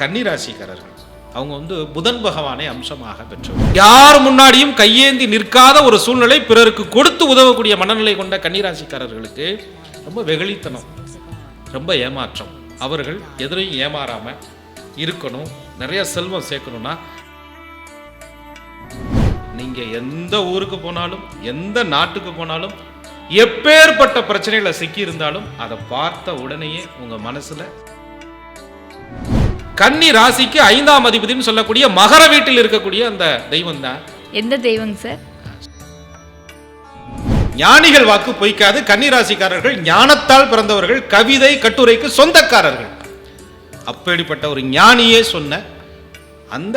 கன்னிராசிக்காரர்கள். அவங்க வந்து புதன் பகவானை அம்சமாக பெற்றவர். யார் முன்னாடியும் கையேந்தி நிற்காத ஒரு சூழ்நிலை பிறருக்கு கொடுத்து உதவக்கூடிய மனநிலை கொண்ட கன்னிராசிக்காரர்களுக்கு ரொம்ப வெகுளித்தனம் ரொம்ப ஏமாற்றம். அவர்கள் எதிரையும் ஏமாறாமல் இருக்கணும் நிறைய செல்வம் சேர்க்கணும்னா நீங்கள் எந்த ஊருக்கு போனாலும் எந்த நாட்டுக்கு போனாலும் எப்பேற்பட்ட பிரச்சனைகளை சிக்கி இருந்தாலும் அதை பார்த்த உடனேயே உங்கள் மனசில் கன்னி ராசிக்கு ஐந்தாம் அதிபதினு சொல்லக்கூடிய மகர வீட்டில் இருக்கக்கூடிய அந்த தெய்வம் தான் எந்த தெய்வங்க சார்? ஞானிகள் வாக்கு பொய்க்காது. கன்னி ராசிக்காரர்கள் ஞானத்தால் பிறந்தவர்கள் கவிதை கட்டுரைக்கு சொந்தக்காரர்கள். அப்படிப்பட்ட ஒரு ஞானியே சொன்ன அந்த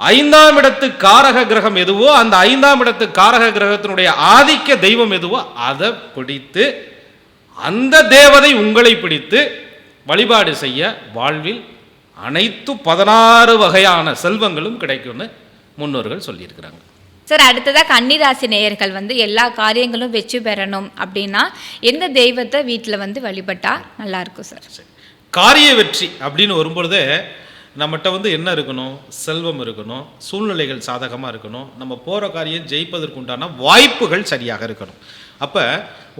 ஐந்தாம் இடத்து காரக கிரகம் எதுவோ அந்த ஐந்தாம் இடத்து காரக கிரகத்தினுடைய ஆதிக்க தெய்வம் எதுவோ அதை பிடித்து அந்த தேவதை உங்களை பிடித்து வழிபாடு செய்ய வாழ்வில் அனைத்து பதினாறு வகையான செல்வங்களும் கிடைக்கும்னு முன்னோர்கள் சொல்லியிருக்கிறாங்க. சார் அடுத்ததாக கன்னிராசி நேயர்கள் வந்து எல்லா காரியங்களும் வெற்றி பெறணும் அப்படின்னா எந்த தெய்வத்தை வீட்டில் வந்து வழிபட்டா நல்லா இருக்கும் சார்? சரி. காரிய வெற்றி அப்படின்னு வரும்பொழுதே நம்மகிட்ட வந்து என்ன இருக்கணும்? செல்வம் இருக்கணும். சூழ்நிலைகள் சாதகமாக இருக்கணும். நம்ம போகிற காரியம் ஜெயிப்பதற்கு உண்டான வாய்ப்புகள் சரியாக இருக்கணும். அப்போ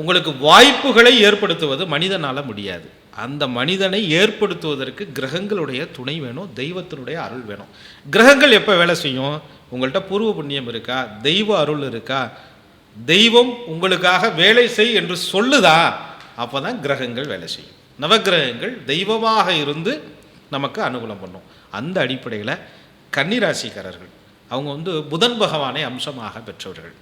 உங்களுக்கு வாய்ப்புகளை ஏற்படுத்துவது மனிதனால் முடியாது. அந்த மனிதனை ஏற்படுத்துவதற்கு கிரகங்களுடைய துணை வேணும். தெய்வத்தினுடைய அருள் வேணும். கிரகங்கள் எப்போ வேலை செய்யும்? உங்கள்கிட்ட பூர்வ புண்ணியம் இருக்கா? தெய்வ அருள் இருக்கா? தெய்வம் உங்களுக்காக வேலை செய் என்று சொல்லுதா? அப்போ தான் கிரகங்கள் வேலை செய்யும். நவக்கிரகங்கள் தெய்வமாக இருந்து நமக்கு அனுகூலம் பண்ணும். அந்த அடிப்படையில் கன்னிராசிக்காரர்கள் அவங்க வந்து புதன் பகவானை அம்சமாக பெற்றவர்கள்.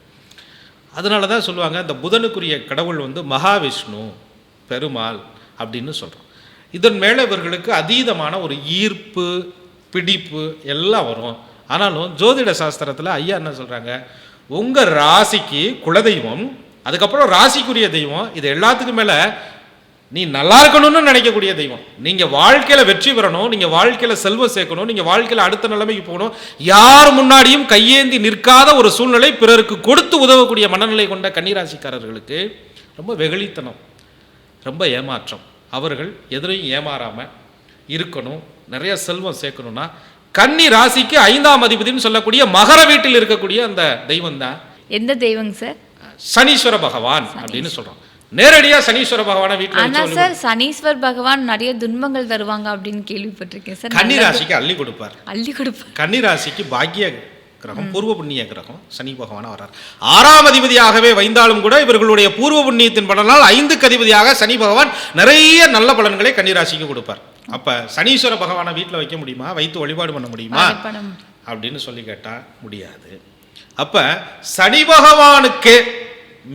அதனால தான் சொல்லுவாங்க இந்த புதனுக்குரிய கடவுள் வந்து மகாவிஷ்ணு பெருமாள் அப்படின்னு சொல்கிறோம் இதன் மேலே இவர்களுக்கு அதீதமான ஒரு ஈர்ப்பு பிடிப்பு எல்லாம் வரும். ஆனாலும் ஜோதிட சாஸ்திரத்தில் ஐயா என்ன சொல்கிறாங்க உங்கள் ராசிக்கு குலதெய்வம் அதுக்கப்புறம் ராசிக்குரிய தெய்வம் இது எல்லாத்துக்கும் மேலே நீ நல்லா இருக்கணும்னு நினைக்கக்கூடிய தெய்வம். நீங்க வாழ்க்கையில வெற்றி பெறணும் நீங்க வாழ்க்கையில செல்வம் சேர்க்கணும் நீங்க வாழ்க்கையில அடுத்த நிலைமைக்கு போகணும். யார் முன்னாடியும் கையேந்தி நிற்காத ஒரு சூழ்நிலை பிறருக்கு கொடுத்து உதவக்கூடிய மனநிலை கொண்ட கன்னிராசிக்காரர்களுக்கு ரொம்ப வெகுளித்தனம் ரொம்ப ஏமாற்றம். அவர்கள் எதிரையும் ஏமாறாம இருக்கணும் நிறைய செல்வம் சேர்க்கணும்னா கன்னி ராசிக்கு ஐந்தாம் அதிபதினு சொல்லக்கூடிய மகர வீட்டில் இருக்கக்கூடிய அந்த தெய்வம் தான் எந்த தெய்வங்க சார்? சனீஸ்வர பகவான் அப்படின்னு சொல்றோம். நேரடியா சனீஸ்வர பகவானை வீட்டில் ஆனா சார் சனீஸ்வர் பகவான் நிறைய துன்பங்கள் தருவாங்க அப்படின்னு கேள்விப்பட்டிருக்கேன் சார். கன்னிராசிக்கு அள்ளி கொடுப்பார். அள்ளி கொடுப்பார். கன்னிராசிக்கு பாக்கிய கிரகம் பூர்வ புண்ணிய கிரகம் சனி பகவானா வர்றார். ஆறாம் அதிபதியாகவே வைந்தாலும் கூட இவர்களுடைய பூர்வ புண்ணியத்தின் பலனால் ஐந்துக்கு அதிபதியாக சனி பகவான் நிறைய நல்ல பலன்களை கன்னிராசிக்கு கொடுப்பார். அப்ப சனீஸ்வர பகவானை வீட்டில் வைக்க முடியுமா? வைத்து வழிபாடு பண்ண முடியுமா? அப்படின்னு சொல்லி கேட்டால் முடியாது. அப்ப சனி பகவானுக்கு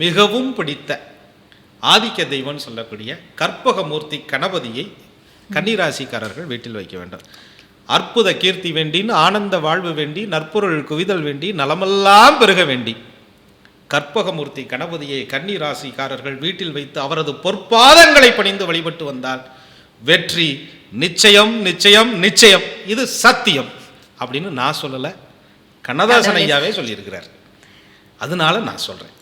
மிகவும் பிடித்த ஆதிக்க தெய்வம்னு சொல்லக்கூடிய கற்பகமூர்த்தி கணபதியை கன்னிராசிக்காரர்கள் வீட்டில் வைக்க வேண்டும். அற்புத கீர்த்தி வேண்டின் ஆனந்த வாழ்வு வேண்டி நற்பொருள் குவிதல் வேண்டி நலமெல்லாம் பெருக வேண்டி கற்பகமூர்த்தி கணபதியை கன்னி ராசிக்காரர்கள் வீட்டில் வைத்து அவரது பொற்பாதங்களை பணிந்து வழிபட்டு வந்தால் வெற்றி நிச்சயம் நிச்சயம் நிச்சயம். இது சத்தியம் அப்படின்னு நான் சொல்லலை. கண்ணதாசன். ஐயாவே சொல்லியிருக்கிறார். அதனால நான் சொல்றேன்.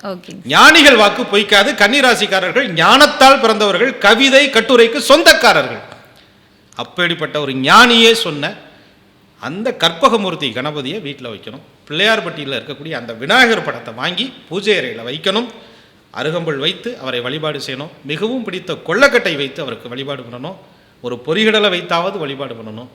ஞானிகள் வாக்கு பொய்க்காது. கன்னிராசிக்காரர்கள் ஞானத்தால் பிறந்தவர்கள் கவிதை கட்டுரைக்கு சொந்தக்காரர்கள். அப்படிப்பட்ட ஒரு ஞானியே சொன்ன அந்த கற்பகமூர்த்தி கணபதியை வீட்டில் வைக்கணும். பிள்ளையார்பட்டியில் இருக்கக்கூடிய அந்த விநாயகர் படத்தை வாங்கி பூஜை அறையில் வைக்கணும். அருகம்புல் வைத்து அவரை வழிபாடு செய்யணும். மிகவும் பிடித்த கொள்ளக்கட்டை வைத்து அவருக்கு வழிபாடு பண்ணணும். ஒரு பொறிகடலை வைத்தாவது வழிபாடு பண்ணணும்.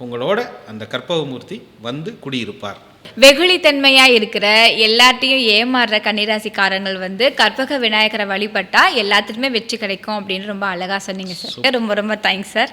உங்களோட அந்த கற்பகமூர்த்தி வந்து குடியிருப்பார். வெகுளித்தன்மையா இருக்கிற எல்லாத்தையும் ஏமாறுற கன்னிராசிக்காரங்கள் வந்து கற்பக விநாயகரை வழிபட்டா எல்லாத்துக்குமே வெற்றி கிடைக்கும் அப்படின்னு ரொம்ப அழகா சொன்னீங்க சார் ரொம்ப ரொம்ப தேங்க்ஸ் சார்